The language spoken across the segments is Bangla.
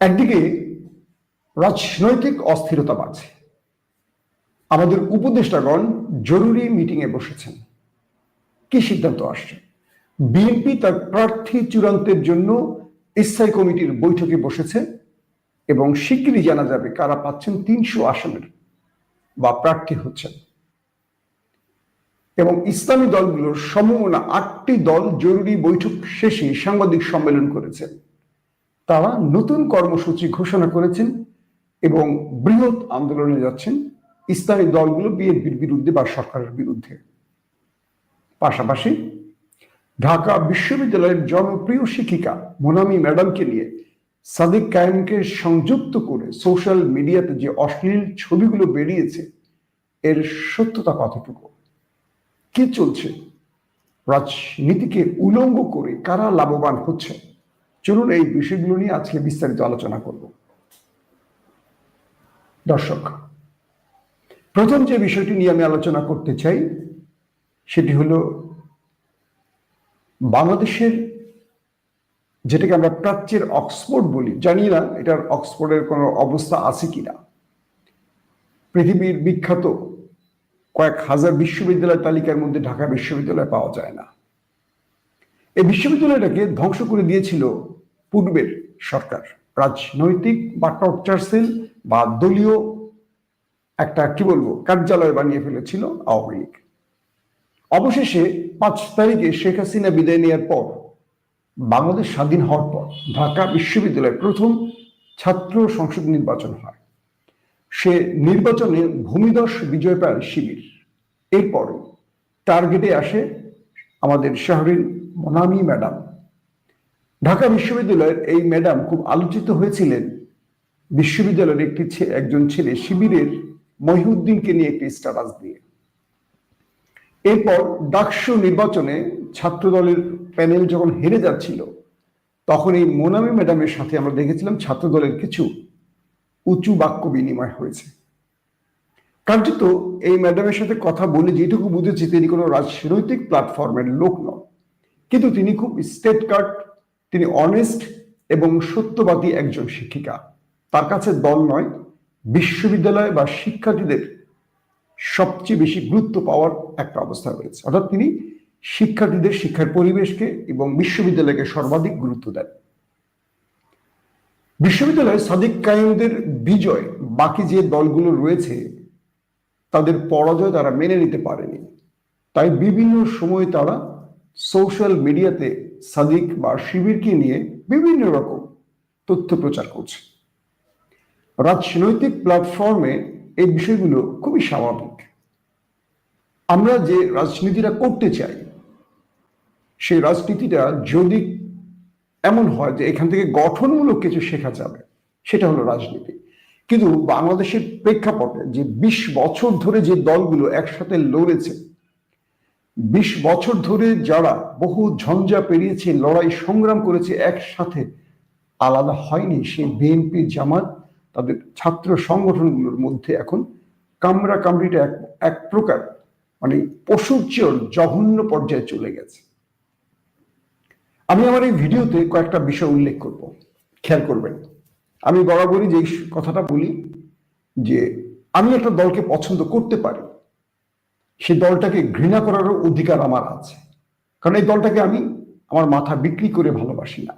একদিকে রাজনৈতিক অস্থিরতা বাড়ছে। আমাদের উপদেষ্টাগণ জরুরি মিটিংয়ে বসেছেন। কি সিদ্ধান্ত আসছে? বিএনপি তার প্রার্থী চূড়ান্তের জন্য স্থায়ী কমিটির বৈঠকে বসেছে এবং শিগগিরই জানা যাবে কারা পাচ্ছেন তিনশো আসনের বা প্রার্থী হচ্ছেন। এবং ইসলামী দলগুলোর সমমনা আটটি দল জরুরি বৈঠক শেষে সাংবাদিক সম্মেলন করেছেন তারা নতুন কর্মসূচি ঘোষণা করেছেন এবং বৃহৎ আন্দোলনে যাচ্ছেন ইসলামী দলগুলো বিএনপির বিরুদ্ধে বা সরকারের বিরুদ্ধে। পাশাপাশি ঢাকা বিশ্ববিদ্যালয়ের জনপ্রিয় শিক্ষিকা মোনামি ম্যাডামকে নিয়ে সাদিক কায়েমকে সংযুক্ত করে সোশ্যাল মিডিয়াতে যে অশ্লীল ছবিগুলো বেরিয়েছে, এর সত্যতা কতটুকু? কি চলছে? রাজনীতিকে উলঙ্গ করে কারা লাভবান হচ্ছে? চলুন এই বিষয়গুলো নিয়ে আজকে বিস্তারিত আলোচনা করব। দর্শক, প্রথম যে বিষয়টি নিয়ে আমি আলোচনা করতে চাই, সেটি হলো বাংলাদেশের যেটাকে আমরা প্রাচ্যের অক্সফোর্ড বলি। জানি না এটার অক্সফোর্ডের কোনো অবস্থা আছে কিনা। পৃথিবীর বিখ্যাত কয়েক হাজার বিশ্ববিদ্যালয় তালিকার মধ্যে ঢাকা বিশ্ববিদ্যালয় পাওয়া যায় না। এই বিশ্ববিদ্যালয়টাকে ধ্বংস করে দিয়েছিল পূর্বের সরকার। রাজনৈতিক বা টর্চার সেল বা দলীয় একটা, কি বলব, কার্যালয় বানিয়ে ফেলেছিল আওয়ামী লীগ। অবশেষে পাঁচ তারিখে শেখ হাসিনা বিদায় নেওয়ার পর, বাংলাদেশ স্বাধীন হওয়ার পর ঢাকা বিশ্ববিদ্যালয়ে প্রথম ছাত্র সংসদ নির্বাচন হয়। সে নির্বাচনে ভূমিদস বিজয় পায় শিবির। এরপর টার্গেটে আসে আমাদের শাহরিন মনামি ম্যাডাম। ঢাকা বিশ্ববিদ্যালয়ের এই ম্যাডাম খুব আলোচিত হয়েছিলেন। বিশ্ববিদ্যালয়ের একটি একজন ছেলে শিবিরের মহিউদ্দিনকে নিয়ে একটি স্ট্যাটাস দিয়ে। এরপর ডাকসু নির্বাচনে ছাত্র দলের প্যানেল যখন হেরে যাচ্ছিল, তখন এই মোনামি ম্যাডামের সাথে আমরা দেখেছিলাম ছাত্র দলের কিছু উঁচু বাক্য বিনিময় হয়েছে। কার্যত এই ম্যাডামের সাথে কথা বলে যেটুকু বুঝেছি, তিনি কোনো রাজনৈতিক প্ল্যাটফর্মের লোক নন। কিন্তু তিনি খুব স্টেট কার্ড তিনি অনেস্ট এবং সত্যবাদী একজন শিক্ষিকা। তার কাছে দল নয়, বিশ্ববিদ্যালয় বা শিক্ষার্থীদের সবচেয়ে বেশি গুরুত্ব পাওয়ার একটা অবস্থা রয়েছে। অর্থাৎ তিনি শিক্ষার্থীদের শিক্ষার পরিবেশকে এবং বিশ্ববিদ্যালয়কে সর্বাধিক গুরুত্ব দেন। বিশ্ববিদ্যালয়ে সাদিক কায়েমদের বিজয়, বাকি যে দলগুলো রয়েছে, তাদের পরাজয় তারা মেনে নিতে পারেনি। তাই বিভিন্ন সময় তারা সোশ্যাল মিডিয়াতে সাদিক বা শিবিরকে নিয়ে বিভিন্ন রকম তথ্য প্রচার করছে। রাজনৈতিক প্ল্যাটফর্মে এই বিষয়গুলো খুবই স্বাভাবিক। আমরা যে রাজনীতিটা করতে চাই, সেই রাজনীতিটা যদি এমন হয় যে এখান থেকে গঠনমূলক কিছু শেখা যাবে, সেটা হলো রাজনীতি। কিন্তু বাংলাদেশের প্রেক্ষাপটে যে ২০ বছর ধরে যে দলগুলো একসাথে লড়েছে ২০ বছর ধরে যারা বহু ঝঞ্ঝা পেরিয়েছে, লড়াই সংগ্রাম করেছে, একসাথে আলাদা হয়নি সেই বিএনপি জামাত, তাদের ছাত্র সংগঠনগুলোর মধ্যে এখন কামরা কামড়িটা এক এক প্রকার মানে পশুর জঘন্য পর্যায়ে চলে গেছে। আমি আমার এই ভিডিওতে কয়েকটা বিষয় উল্লেখ করব। খেয়াল করবেন, আমি বরাবরই যে কথাটা বলি যে আমি একটা দলকে পছন্দ করতে পারি সে দলটাকে ঘৃণা করারও অধিকার আমার আছে। কারণ এই দলটাকে আমি আমার মাথা বিক্রি করে ভালোবাসি না।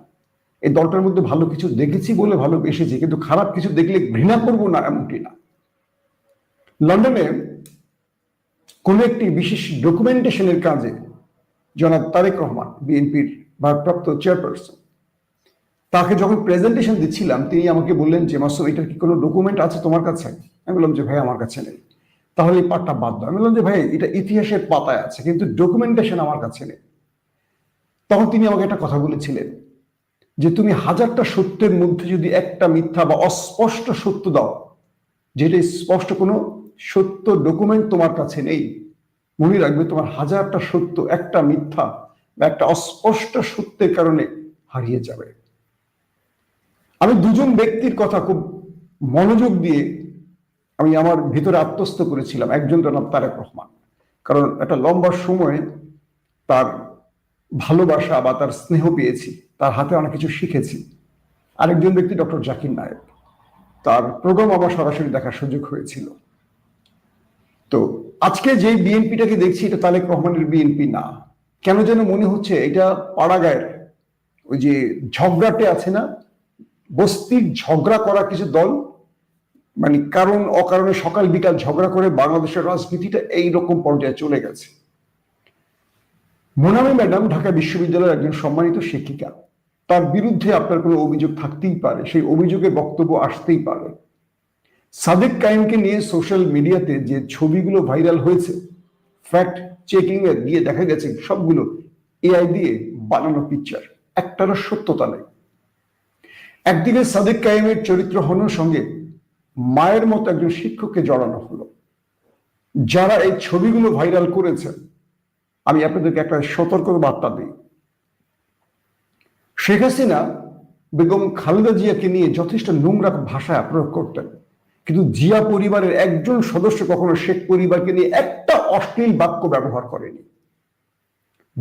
এই দলটার মধ্যে ভালো কিছু দেখেছি বলে ভালোবেসেছি, কিন্তু খারাপ কিছু দেখলে ঘৃণা করব না এমনটি না। লন্ডনে কোনো একটি বিশেষ ডকুমেন্টেশনের কাজে জনাব তারেক রহমান, বিএনপির ভারপ্রাপ্ত চেয়ারপারসন, তাকে যখন প্রেজেন্টেশন দিচ্ছিলাম, তিনি আমাকে বললেন যে, মাসুম, এটার কি কোনো ডকুমেন্ট আছে তোমার কাছে? আমি বললাম যে, ভাই, আমার কাছে নেই। তাহলে এই পাঠটা বাদ দাও। আমি বললাম যে, ভাই, এটা ইতিহাসের পাতায় আছে, কিন্তু ডকুমেন্টেশন আমার কাছে নেই। তখন তিনি আমাকে একটা কথা বলেছিলেন, যে তুমি হাজারটা সত্যের মধ্যে যদি একটা মিথ্যা বা অস্পষ্ট সত্য দাও, যেটা স্পষ্ট কোনো সত্য ডকুমেন্ট তোমার কাছে নেই, মনে রাখবে তোমার হাজারটা সত্য, একটা মিথ্যা বা একটা অস্পষ্ট সত্যের কারণে হারিয়ে যাবে। আমি দুজন ব্যক্তির কথা খুব মনোযোগ দিয়ে আমি আমার ভিতরে আত্মস্থ করেছিলাম একজন জনাব তারেক রহমান। কারণ একটা লম্বা সময়ে তার ভালোবাসা বা তার স্নেহ পেয়েছি, তার হাতে অনেক কিছু শিখেছি। আরেকজন ব্যক্তি ডক্টর জাকির নায়েক। তার প্রোগ্রাম আমার সরাসরি দেখার সুযোগ হয়েছিল। তো আজকে যে বিএনপিটাকে দেখছি, এটা তালেক রহমানের বিএনপি না। কেন যেন মনে হচ্ছে এটা পাড়াগায়ের ওই যে ঝগড়াটে আছে না, বস্তির ঝগড়া করা কিছু দল মানে কারণ অকারণে সকাল বিকাল ঝগড়া করে বাংলাদেশের রাজনীতিটা এই রকম পর্যায়ে চলে গেছে। মোনামি ম্যাডাম ঢাকা বিশ্ববিদ্যালয়ের একজন সম্মানিত শিক্ষিকা। তার বিরুদ্ধে আপনার কোনো অভিযোগ থাকতেই পারে, সেই অভিযোগের বক্তব্য আসতেই পারে। সাদেক কায়েমকে নিয়ে সোশ্যাল মিডিয়াতে যে ছবিগুলো ভাইরাল হয়েছে, ফ্যাক্ট চেকিং এ গিয়ে দেখা গেছে সবগুলো এআই দিয়ে বানানো পিকচার একটারও সত্যতা নেই। একদিকে সাদেক কায়েমের চরিত্র হনোর সঙ্গে মায়ের মতো একজন শিক্ষককে জড়ানো হলো। যারা এই ছবিগুলো ভাইরাল করেছেন আমি আপনাদেরকে একটা সতর্ক বার্তা দিই। শেখ হাসিনা বেগম খালেদা জিয়াকে নিয়ে যথেষ্ট নোংরা ভাষায় প্রয়োগ করতেন। কিন্তু জিয়া পরিবারের একজন সদস্য কখনো শেখ পরিবারকে নিয়ে একটা অশ্লীল বাক্য ব্যবহার করেনি।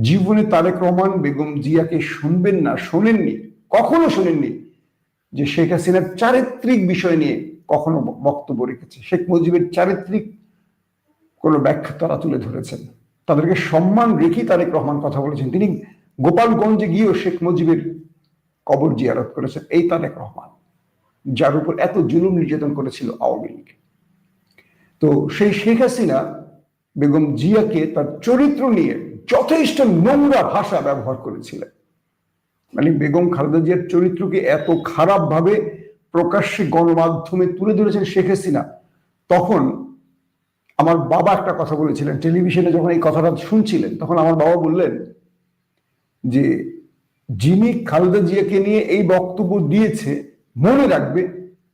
জীবনে তারেক রহমান, বেগম জিয়াকে শুনবেন না, শোনেননি, কখনো শোনেননি যে শেখ হাসিনার চারিত্রিক বিষয় নিয়ে কখনো বক্তব্য রেখেছে। শেখ মুজিবের চারিত্রিক কোনো ব্যাখ্যা তারা তুলে ধরেছেন। তাদেরকে সম্মান রেখেই তারেক রহমান কথা বলেছেন। তিনি গোপালগঞ্জে গিয়েও শেখ মুজিবের কবর জিয়ারত করেছেন। এই তারেক রহমান, যার উপর এত জুলুম নির্যাতন করেছিল আওয়ামী লীগ। তো সেই শেখ হাসিনা, বেগম জিয়াকে তার চরিত্র নিয়ে যথেষ্ট নোংরা ভাষা ব্যবহার করেছিলেন। মানে বেগম খালেদা জিয়ার চরিত্রকে এত খারাপভাবে প্রকাশ্যে গণমাধ্যমে তুলে ধরেছেন শেখ হাসিনা, তখন আমার বাবা একটা কথা বলেছিলেন, টেলিভিশনে যখন এই কথাটা শুনছিলেন, তখন আমার বাবা বললেন যে যিনি খালেদা জিয়াকে নিয়ে এই বক্তব্য দিয়েছে, মনে রাখবে,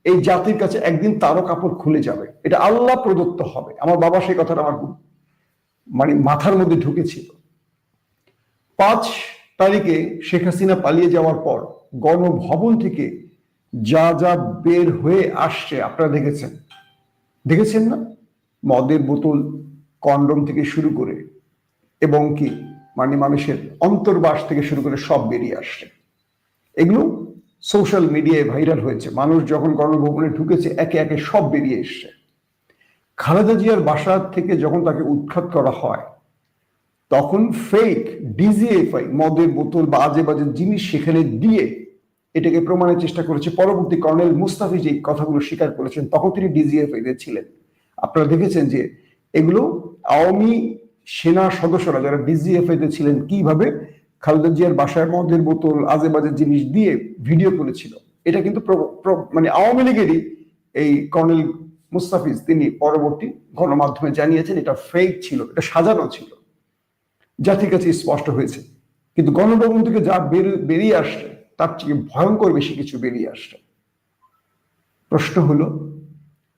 এই জাতির কাছে একদিন তারও কাপড় খুলে যাবে। এটা আল্লাহ প্রদত্ত হবে। আমার বাবা সেই কথাটা আমার মানে মাথার মধ্যে ঢুকেছিল। পাঁচ তারিখে শেখ হাসিনা পালিয়ে যাওয়ার পর গণভবন থেকে যা যা বের হয়ে আসছে, আপনারা দেখেছেন? দেখেছেন না? মদের বোতল, কন্ডম থেকে শুরু করে এবং কি মানে মানুষের অন্তর্বাস থেকে শুরু করে সব বেরিয়ে আসছে। এগুলো সোশ্যাল মিডিয়ায় ভাইরাল হয়েছে। মানুষ যখন গণভবনে ঢুকেছে, একে একে সব বেরিয়ে এসছে। খালেদা জিয়ার বাসা থেকে যখন তাকে উৎখাত করা হয়, তখন ফেক ডিজিএফআই মদের বোতল বা আজে বাজে জিনিস সেখানে দিয়ে এটাকে প্রমাণের চেষ্টা করেছে পরবর্তী কর্নেল মুস্তাফি যে কথাগুলো স্বীকার করেছেন, তখন তিনি ডিজিএফআই ছিলেন। আপনারা দেখেছেন যে এগুলো আওয়ামী সেনা সদস্যরা যারা ডিজিএফআই তে ছিলেন, কীভাবে খালেদা জিয়ার বাসায় মদের বোতল আজে বাজে জিনিস দিয়ে ভিডিও করেছিল, এটা কিন্তু মানে আওয়ামী লীগেরই এই কর্নেল মুস্তাফিজ তিনি পরবর্তী গণমাধ্যমে জানিয়েছেন, এটা ফেক ছিল, এটা সাজানো ছিল। জাতির কাছে স্পষ্ট হয়েছে। কিন্তু গণভবন থেকে যা বেরিয়ে আসছে তার থেকে ভয়ঙ্কর বেশি কিছু বেরিয়ে আসছে প্রশ্ন হলো,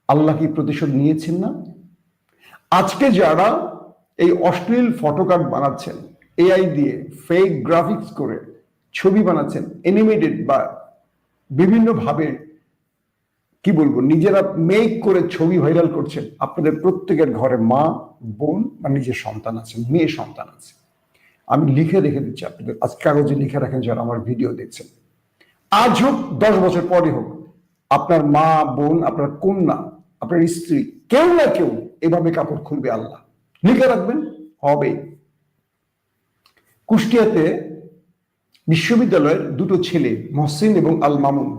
আল্লাহ কি প্রতিশোধ নিয়েছেন না? আজকে যারা এই অশ্লীল ফটোকার্ড বানাচ্ছেন এআই দিয়ে ফেক গ্রাফিক্স করে ছবি বানাচ্ছেন এনিমেটেড বা বিভিন্নভাবে, কি বলব, নিজেরা মেক করে ছবি ভাইরাল করছেন, আপনাদের প্রত্যেকের ঘরে মা, বোন বা নিজের সন্তান আছে, মেয়ে সন্তান আছে। আমি লিখে রেখে দিচ্ছি আপনাদের। আজ কাগজে লিখে রাখেন যারা আমার ভিডিও দেখছেন। আজ হোক, দশ বছর পরে হোক, আপনার মা, বোন, আপনার কন্যা, আপনার স্ত্রী, কেউ না কেউ এভাবে কাপড় খুলবে আল্লাহ। লিখে রাখবেন, হবে। কুষ্টিয়াতে বিশ্ববিদ্যালয়ের দুটো ছেলে, মহসিন এবং আল মামুন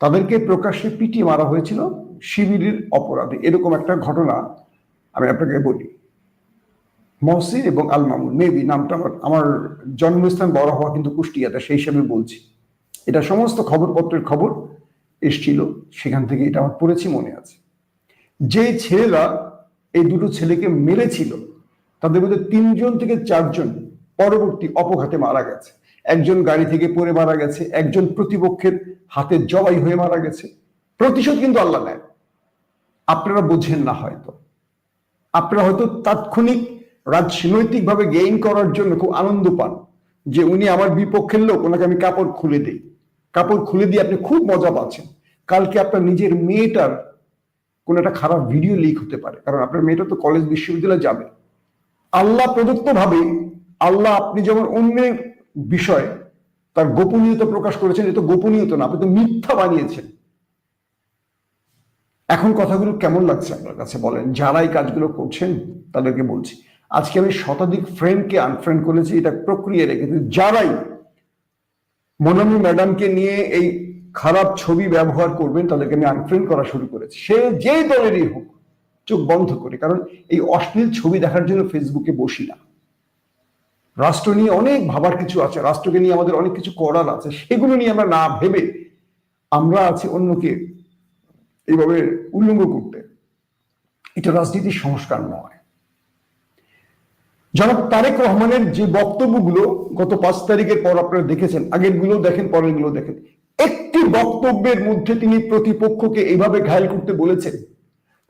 তাদেরকে প্রকাশ্যে পিটিয়ে মারা হয়েছিল শিবিরের অপরাধে। এরকম একটা ঘটনা আমি আপনাকে বলি। মহসিন এবং আল মামুন মেবি নামটা আমার আমার জন্মস্থান বড় হওয়া কিন্তু কুষ্টিয়াতে, সেই হিসাবে বলছি। এটা সমস্ত খবরপত্রের খবর এসছিল, সেখান থেকে এটা আমার পড়েছি মনে আছে। যে ছেলেরা এই দুটো ছেলেকে মেরেছিল, তাদের মধ্যে তিনজন থেকে চারজন পরবর্তী অপঘাতে মারা গেছে। একজন গাড়ি থেকে পড়ে মারা গেছে, একজন প্রতিপক্ষের হাতে জবাই হয়ে মারা গেছে। প্রতিশোধ কিন্তু আল্লাহ নেয়। আপনারা বোঝেন না হয়তো। আপনারা হয়তো তাৎক্ষণিক রাজনৈতিকভাবে গেইন করার জন্য খুব আনন্দ পান যে উনি আমার বিপক্ষের লোক, ওনাকে আমি কাপড় খুলে দিই। কাপড় খুলে দিয়ে আপনি খুব মজা পাচ্ছেন। কালকে আপনার নিজের মেয়েটার কোন একটা খারাপ ভিডিও লিক হতে পারে, কারণ আপনার মেয়েটা তো কলেজ বিশ্ববিদ্যালয়ে যাবে। আল্লাহ প্রদত্ত ভাবে আল্লাহ আপনি যেমন অন্যের বিষয় তার গোপনীয়তা প্রকাশ করেছেন এটা গোপনীয়তা না, আপনি তো মিথ্যা বানিয়েছেন। এখন কথাগুলো কেমন লাগছে আপনার কাছে বলেন? যারা এই কাজগুলো করছেন, তাদেরকে বলছি। আজকে আমি শতাধিক ফ্রেন্ডকে আনফ্রেন্ড করেছি, এটা প্রক্রিয়া রেখেছি যারাই মনামি ম্যাডামকে নিয়ে এই খারাপ ছবি ব্যবহার করবেন, তাদেরকে আমি আনফ্রেন্ড করা শুরু করেছি। সে যেই দলেরই হোক, চোখ বন্ধ করে। কারণ এই অশ্লীল ছবি দেখার জন্য ফেসবুকে বসি না। রাষ্ট্র নিয়ে অনেক ভাবার কিছু আছে। রাষ্ট্রকে নিয়ে আমাদের অনেক কিছু করার আছে। সেগুলো নিয়ে আমরা না ভেবে আমরা আছি অন্যকে এইভাবে উল্লঙ্গ করতে। এটা রাজনীতির সংস্কার নয়। জনাব তারেক রহমানের যে বক্তব্যগুলো গত পাঁচ তারিখের পর আপনারা দেখেছেন আগেরগুলো দেখেন পরেরগুলো দেখেন। একটি বক্তব্যের মধ্যে তিনি প্রতিপক্ষকে এইভাবে ঘায়ল করতে বলেছেন।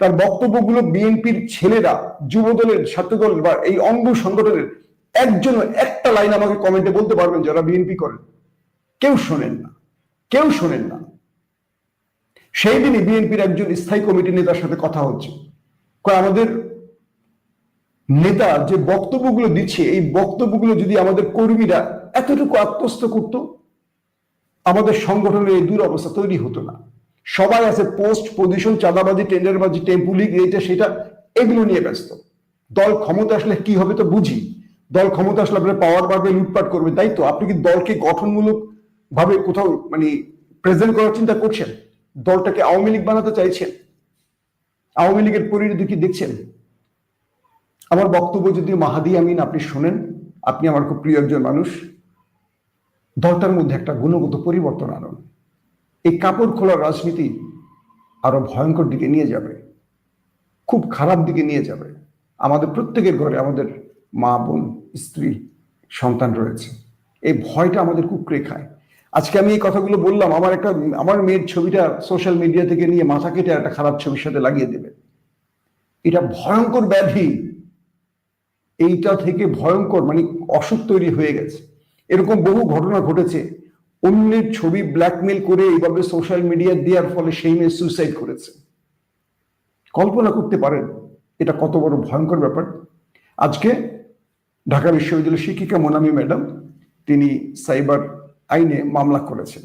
তার বক্তব্যগুলো বিএনপির ছেলেরা, যুবদলের ছাত্রদল বা এই অঙ্গ সংগঠনের একজন একটা লাইন আমাকে কমেন্টে বলতে পারবেন যারা বিএনপি করেন। কেউ শোনেন না, কেউ শোনেন না। সেই দিনই বিএনপির একজন স্থায়ী কমিটি নেতার সাথে কথা হচ্ছে। আমাদের নেতা যে বক্তব্যগুলো দিচ্ছে, এই বক্তব্যগুলো যদি আমাদের কর্মীরা এতটুকু আত্মস্থ করত, আমাদের সংগঠনের এই দুরবস্থা তৈরি হতো না। সবাই আছে পোস্ট পজিশন, চাঁদাবাজি, টেন্ডারবাজি টেম্পুলিক এইটা সেটা, এগুলো নিয়ে ব্যস্ত। দল ক্ষমতা আসলে কি হবে তো বুঝি। দল ক্ষমতা আসলে আপনার পাওয়ার বাড়বে, লুটপাট করবে, তাই তো? আপনি কি দলকে গঠনমূলক ভাবে কোথাও মানে প্রেজেন্ট করার চিন্তা করছেন? দলটাকে আওয়ামী লীগ বানাতে চাইছেন? আওয়ামী লীগের পরিণতি কি দেখছেন? আমার বক্তব্য যদি মাহাদি আমিন আপনি শোনেন, আপনি আমার খুব প্রিয় একজন মানুষ। দলটার মধ্যে একটা গুণগত পরিবর্তন আনুন এই কাপড় খোলার রাজনীতি আরও ভয়ঙ্কর দিকে নিয়ে যাবে। খুব খারাপ দিকে নিয়ে যাবে। আমাদের প্রত্যেকের ঘরে আমাদের মা, বোন, স্ত্রী, সন্তান রয়েছে। এই ভয়টা আমাদের কুকড়ে খায়। আজকে আমি এই কথাগুলো বললাম, আমার একটা, আমার মেয়ের ছবিটা সোশ্যাল মিডিয়া থেকে নিয়ে মাথা কেটে একটা খারাপ ছবির সাথে লাগিয়ে দেবে। এটা ভয়ঙ্কর ব্যাধি। এইটা থেকে ভয়ঙ্কর মানে অসুখ তৈরি হয়ে গেছে। এরকম বহু ঘটনা ঘটেছে। অন্যের ছবি ব্ল্যাকমেল করে এইভাবে সোশ্যাল মিডিয়া দেওয়ার ফলে সেই মেয়ে সুইসাইড করেছে। কল্পনা করতে পারেন, এটা কত বড় ভয়ঙ্কর ব্যাপার। আজকে ঢাকা বিশ্ববিদ্যালয়ের শিক্ষিকা মোনামি ম্যাডাম, তিনি সাইবার আইনে মামলা করেছেন।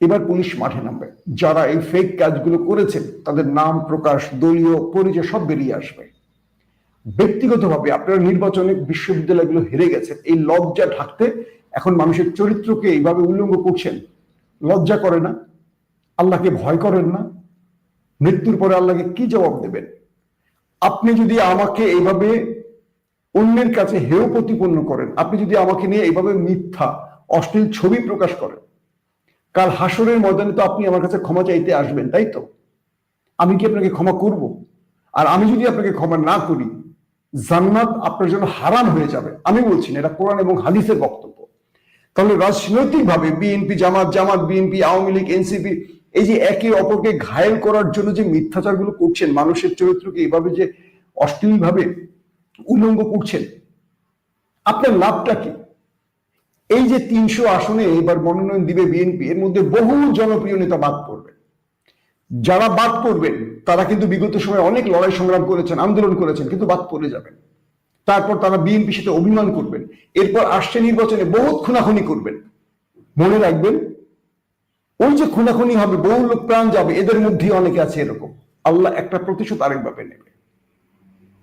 এবার পুলিশ মাঠে নামবে। যারা এই ফেক কাজগুলো করেছেন তাদের নাম, প্রকাশ, দলীয় পরিচয় সব বেরিয়ে আসবে। ব্যক্তিগতভাবে আপনারা নির্বাচনে বিশ্ববিদ্যালয়গুলো হেরে গেছেন। এই লজ্জা ঢাকতে এখন মানুষের চরিত্রকে এইভাবে উল্লঙ্গ করছেন, লজ্জা করে না, আল্লাহকে ভয় করেন না, মৃত্যুর পরে আল্লাহকে কি জবাব দেবেন? আপনি যদি আমাকে এইভাবে অন্যের কাছে হেয় প্রতিপন্ন করেন, আপনি যদি আমাকে নিয়ে এইভাবে মিথ্যা, অশ্লীল ছবি প্রকাশ করেন, কাল হাসরের ময়দানে তো আপনি আমার কাছে ক্ষমা চাইতে আসবেন, তাই তো? আমি কি আপনাকে ক্ষমা করব? আর আমি যদি আপনাকে ক্ষমা না করি জান্নাত আপনার জন্য হারাম হয়ে যাবে। আমি বলছি না, এটা কোরআন এবং হাদিসের বক্তব্য। তাহলে রাজনৈতিকভাবে BNP, Jamaat Jamaat BNP, Awami League, NCP, এই যে একে অপরকে ঘায়েল করার জন্য যে মিথ্যাচারগুলো করছেন, মানুষের চরিত্রকে এভাবে যে অশ্লীলভাবে উল্লঙ্ঘ করছেন, আপনার লাভটা কি? এই যে তিনশো আসনে এবার মনোনয়ন দিবে বিএনপি, এর মধ্যে বহু জনপ্রিয় নেতা বাদ পড়বে। যারা বাদ পড়বেন, তারা কিন্তু বিগত সময় অনেক লড়াই সংগ্রাম করেছেন, আন্দোলন করেছেন, কিন্তু বাদ পড়ে যাবেন। তারপর তারা বিএনপির সাথে অভিমান করবেন, এরপর আসছে নির্বাচনে বহুত খুনাখুনি করবেন। মনে রাখবেন, ওই যে খুনাখুনি হবে, বহু লোক প্রাণ যাবে, এদের মধ্যেই অনেকে আছে এরকম। আল্লাহ একটা প্রতিশোধ আরেকভাবে নেবে।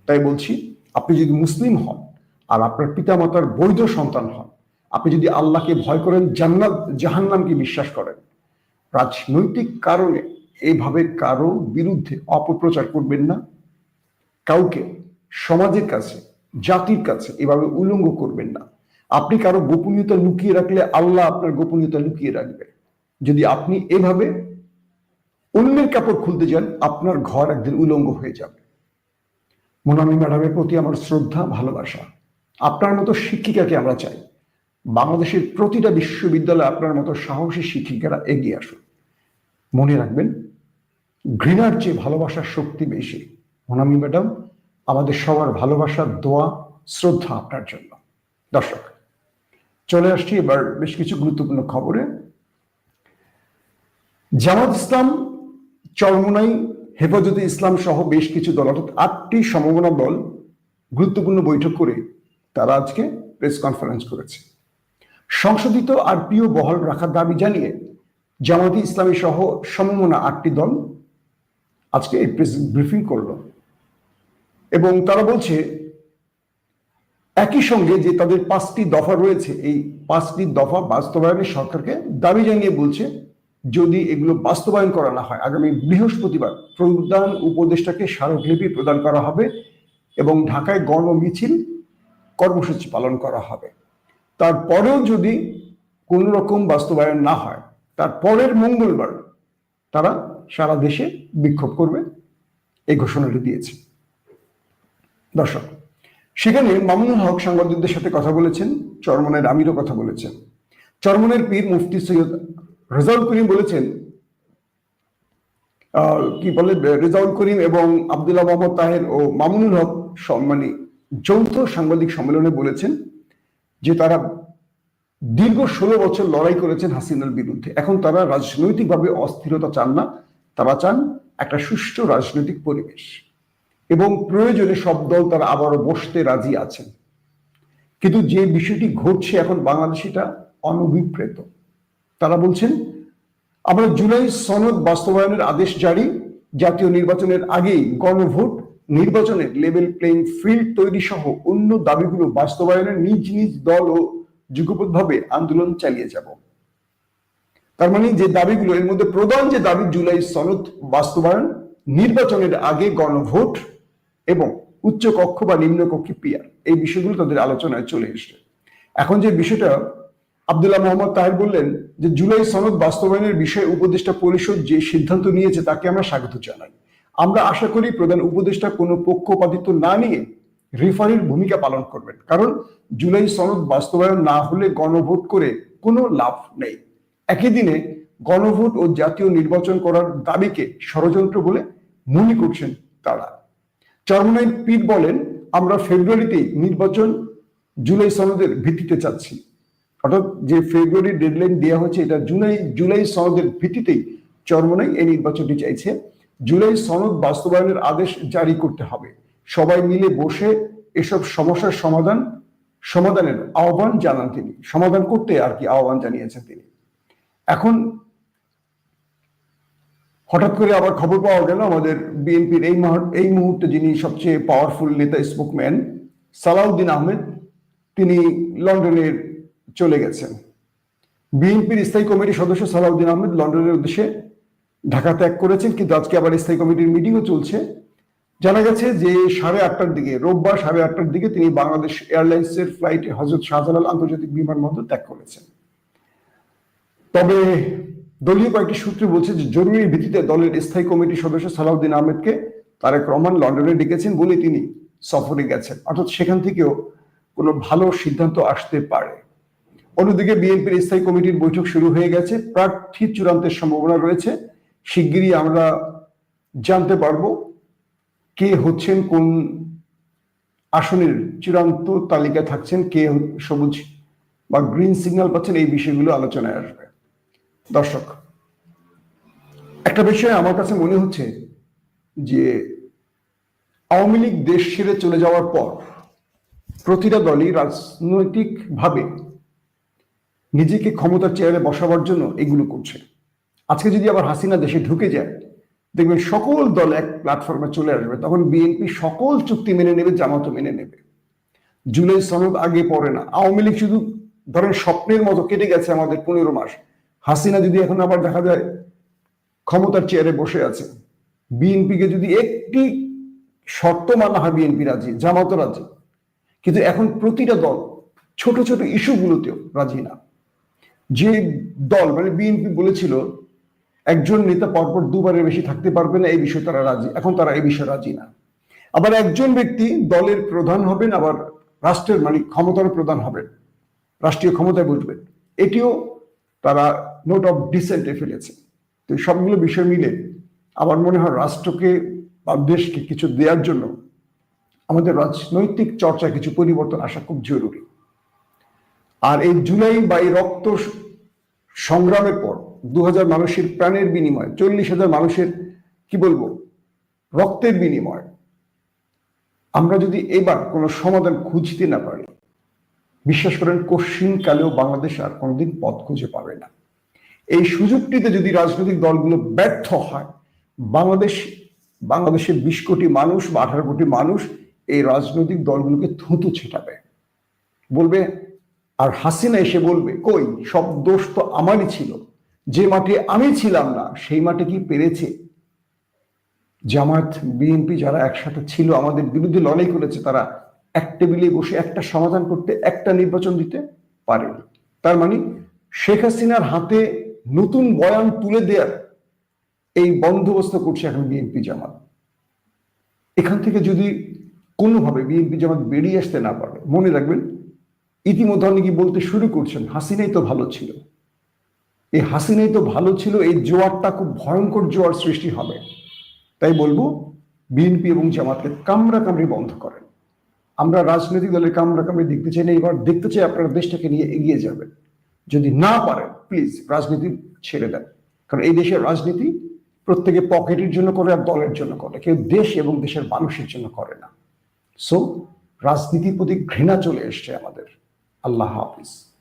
তাই বলছি, আপনি যদি মুসলিম হন, আর আপনার পিতামাতার বৈধ সন্তান হন, আপনি যদি আল্লাহকে ভয় করেন, জান্নাত, জাহান্নামকে বিশ্বাস করেন, রাজনৈতিক কারণে এইভাবে কারও বিরুদ্ধে অপপ্রচার করবেন না। কাউকে, সমাজের কাছে, জাতির কাছে এভাবে উলঙ্গ করবেন না। আপনি কারও গোপনীয়তা লুকিয়ে রাখলে আল্লাহ আপনার গোপনীয়তা লুকিয়ে রাখবে। যদি আপনি এভাবে অন্যের কাপড় খুলতে যান, আপনার ঘর একদিন উলঙ্গ হয়ে যাবে। মোনামি ম্যাডামের প্রতি আমার শ্রদ্ধা, ভালোবাসা। আপনার মতো শিক্ষিকাকে আমরা চাই। বাংলাদেশের প্রতিটা বিশ্ববিদ্যালয়ে আপনার মতো সাহসী শিক্ষিকারা এগিয়ে আসুন। মনে রাখবেন ঘৃণার চেয়ে ভালোবাসার শক্তি বেশি। মোনামি ম্যাডাম, আমাদের সবার ভালোবাসার দোয়া, শ্রদ্ধা আপনার জন্য। দর্শক, চলে আসছি এবার বেশ কিছু গুরুত্বপূর্ণ খবরে। জামাত ইসলাম, চরমোনাই, হেফাজতে ইসলাম সহ বেশ কিছু দল, অর্থাৎ আটটি সমমনা দল গুরুত্বপূর্ণ বৈঠক করে তারা আজকে প্রেস কনফারেন্স করেছে। সংশোধিত আর প্রিয় বহাল রাখার দাবি জানিয়ে জামাতি ইসলামী সহ সমমনা আটটি দল আজকে এই প্রেস ব্রিফিং করল। এবং তারা বলছে, একই সঙ্গে যে তাদের পাঁচটি দফা রয়েছে, এই পাঁচটি দফা বাস্তবায়নে সরকারকে দাবি জানিয়ে বলছে, যদি এগুলো বাস্তবায়ন করা না হয়, আগামী বৃহস্পতিবার প্রধান উপদেষ্টাকে স্মারকলিপি প্রদান করা হবে এবং ঢাকায় গণ মিছিল কর্মসূচি পালন করা হবে। তারপরেও যদি কোনো রকম বাস্তবায়ন না হয়, তারপরের মঙ্গলবার তারা সারা দেশে বিক্ষোভ করবে, এই ঘোষণাটি দিয়েছে। দর্শক, সেখানে মামুনুল হক সাংবাদিকদের সাথে কথা বলেছেন চরমনের আমিরও কথা বলেছেন। চরমনের পীর মুফতি সৈয়দ রেজাউল করিম বলেছেন কি বলে, রেজাউল করিম এবং আব্দুল্লাহ মোহাম্মদ তাহের ও মামুনুল হক মানে যৌথ সাংবাদিক সম্মেলনে বলেছেন যে তারা দীর্ঘ ষোলো বছর লড়াই করেছেন হাসিনার বিরুদ্ধে। এখন তারা রাজনৈতিকভাবে অস্থিরতা চান না তারা চান একটা সুষ্ঠু রাজনৈতিক পরিবেশ। এবং প্রয়োজনে সব দল তারা আবারও বসতে রাজি আছেন। কিন্তু যে বিষয়টি ঘটছে এখন বাংলাদেশে এটা অনভিপ্রেত। তারা বলছেন, আমরা জুলাই সনদ বাস্তবায়নের আদেশ জারি, জাতীয় নির্বাচনের আগেই গণভোট, নির্বাচনের লেভেল প্লেইং ফিল্ড তৈরি সহ অন্য দাবিগুলো বাস্তবায়নের নিজ নিজ দল ও যুগপৎভাবে আন্দোলন চালিয়ে যাব। তার মানে যে দাবিগুলো, এর মধ্যে প্রধান যে দাবি জুলাই সনদ বাস্তবায়ন, নির্বাচনের আগে গণভোট এবং উচ্চ কক্ষ বা নিম্ন কক্ষে পিয়ার এই বিষয়গুলো তাদের আলোচনায় চলে এসছে। এখন যে বিষয়টা, আব্দুল্লাহ মোহাম্মদ তাহের বললেন যে জুলাই সনদ বাস্তবায়নের বিষয়ে উপদেষ্টা পরিষদ যে সিদ্ধান্ত নিয়েছে তাকে আমরা স্বাগত জানাই। আমরা আশা করি প্রধান উপদেষ্টা কোনো পক্ষপাতিত্ব না নিয়ে রেফারির ভূমিকা পালন করবেন। কারণ জুলাই সনদ বাস্তবায়ন না হলে গণভোট করে কোনো লাভ নেই। একই দিনে গণভোট ও জাতীয় নির্বাচন করার দাবিকে ষড়যন্ত্র বলে মনে করছেন তারা। চরমনাই পীর বলেন, আমরা ফেব্রুয়ারিতেই নির্বাচন জুলাই সনদের ভিত্তিতে চাচ্ছি। অর্থাৎ যে ফেব্রুয়ারি ডেডলাইন দেওয়া হচ্ছে এটা জুলাই জুলাই সনদের ভিত্তিতেই চরমনাই এই নির্বাচনটি চাইছে। জুলাই সনদ বাস্তবায়নের আদেশ জারি করতে হবে। সবাই মিলে বসে এসব সমস্যার সমাধান, সমাধানের আহ্বান জানান তিনি। সমাধান করতে আর কি আহ্বান জানিয়েছেন তিনি। এখন হঠাৎ করে আবার খবর পাওয়া গেল আমাদের বিএনপির এই এই মুহূর্তে যিনি সবচেয়ে পাওয়ারফুল নেতা স্পোকম্যান সালাউদ্দিন আহমেদ, তিনি লন্ডনের চলে গেছেন। বিএনপির স্থায়ী কমিটির সদস্য সালাউদ্দিন আহমেদ লন্ডনের উদ্দেশ্যে ঢাকা ত্যাগ করেছেন, কিন্তু আজকে আবার স্থায়ী কমিটির মিটিংও চলছে। জানা গেছে যে সাড়ে আটটার দিকে, রোববার সাড়ে আটটার দিকে তিনি বাংলাদেশ এয়ারলাইন্সের ফ্লাইটে হজরত শাহজালাল আন্তর্জাতিক বিমানবন্দর ত্যাগ করেছেন। তবে দলীয় কয়েকটি সূত্রে বলছে যে জরুরি ভিত্তিতে দলের স্থায়ী কমিটির সদস্য সালাউদ্দিন আহমেদকে তারেক রহমান লন্ডনে ডেকেছেন বলে তিনি সফরে গেছেন। অর্থাৎ সেখান থেকেও কোনো ভালো সিদ্ধান্ত আসতে পারে। অন্যদিকে বিএনপির স্থায়ী কমিটির বৈঠক শুরু হয়ে গেছে। প্রার্থী চূড়ান্তের সম্ভাবনা রয়েছে। শিগগিরই আমরা জানতে পারব কে হচ্ছেন, কোন আসনের চূড়ান্ত তালিকায় থাকছেন, কে সবুজ বা গ্রিন সিগন্যাল পাচ্ছেন, এই বিষয়গুলো আলোচনায় আসবে। দর্শক, একটা বিষয় আমার কাছে মনে হচ্ছে যে আওয়ামী লীগ দেশ ছেড়ে চলে যাওয়ার পর প্রতিটা দলই রাজনৈতিকভাবে নিজেকে ক্ষমতার চেয়ারে বসাবার জন্য এগুলো করছে। আজকে যদি আবার হাসিনা দেশে ঢুকে যায়, দেখবেন সকল দল এক প্ল্যাটফর্মে চলে আসবে। তখন বিএনপি সকল চুক্তি মেনে নেবে, জামাতও মেনে নেবে। জুলাই সনদ আগে পড়ে না। আওয়ামী লীগ শুধু ধরেন স্বপ্নের মতো কেটে গেছে আমাদের পনেরো মাস। হাসিনা যদি এখন আবার দেখা যায় ক্ষমতার চেয়ারে বসে আছে, বিএনপিকে যদি একটি শর্ত মানা হয় বিএনপি রাজি জামাত রাজি, কিন্তু এখন প্রতিটা দল ছোট ছোট ইস্যুগুলোতেও রাজি না। যে দল মানে বিএনপি বলেছিল, একজন নেতা পরপর দুবারের বেশি থাকতে পারবে না, এই বিষয়ে তারা রাজি, এখন তারা এই বিষয়ে রাজি না। আবার একজন ব্যক্তি দলের প্রধান হবেন, আবার রাষ্ট্রের মানে ক্ষমতার প্রধান হবেন, রাষ্ট্রীয় ক্ষমতায় বসবেন, এটিও তারা নোট অফ ডিসেন্টে ফেলেছে। তো সবগুলো বিষয় মিলে আমার মনে হয় রাষ্ট্রকে বা দেশকে কিছু দেওয়ার জন্য আমাদের রাজনৈতিক চর্চায় কিছু পরিবর্তন আসা খুব জরুরি। আর এই জুলাই বা এই রক্ত সংগ্রামের পর দু হাজার মানুষের প্রাণের বিনিময়, চল্লিশ হাজার মানুষের, কি বলব, রক্তের বিনিময়, আমরা যদি এবার কোনো সমাধান খুঁজতে না পারি বিশ্বাস করেন কশিন কালেও বাংলাদেশ আর কোনোদিন পথ খুঁজে পাবে না। এই সুযোগটিতে যদি রাজনৈতিক দলগুলো ব্যর্থ হয়, বাংলাদেশ, বাংলাদেশের বিশ কোটি মানুষ বা আঠারো কোটি মানুষ এই রাজনৈতিক দলগুলোকে থুতু ছেটাবে। বলবে, আর হাসিনা এসে বলবে, কই, সব দোষ তো আমারই ছিল। যে মাঠে আমি ছিলাম না, সেই মাঠে কি পেরেছে? জামাত বিএনপি যারা একসাথে ছিল, আমাদের বিরুদ্ধে লড়াই করেছে, তারা এক টেবিলে বসে একটা সমাধান করতে, একটা নির্বাচন দিতে পারেনি তার মানে শেখ হাসিনার হাতে নতুন বয়ান তুলে দেওয়ার এই বন্দোবস্ত করছে এখন বিএনপি জামাত। এখান থেকে যদি কোনোভাবে বিএনপি জামাত বেরিয়ে আসতে না পারে, মনে রাখবেন, ইতিমধ্যে অনেকে বলতে শুরু করছেন, হাসিনাই তো ভালো ছিল। এই হাসিনাই তো ভালো ছিল, এই জোয়ারটা খুব ভয়ঙ্কর জোয়ার সৃষ্টি হবে। তাই বলব, বিএনপি এবং জামাতকে কামড়া কামড়ি বন্ধ করেন। আমরা রাজনৈতিক দলের কামরা কামড়ি দেখতে চাই না, এবার দেখতে চাই আপনারা দেশটাকে নিয়ে এগিয়ে যাবেন। যদি না পারেন প্লিজ রাজনীতি ছেড়ে দেন। কারণ এই দেশের রাজনীতি প্রত্যেকে পকেটের জন্য করে আর দলের জন্য করে। কেউ দেশ এবং দেশের মানুষের জন্য করে না। সো রাজনীতির প্রতি ঘৃণা চলে এসছে আমাদের। আল্লাহ হাফিজ।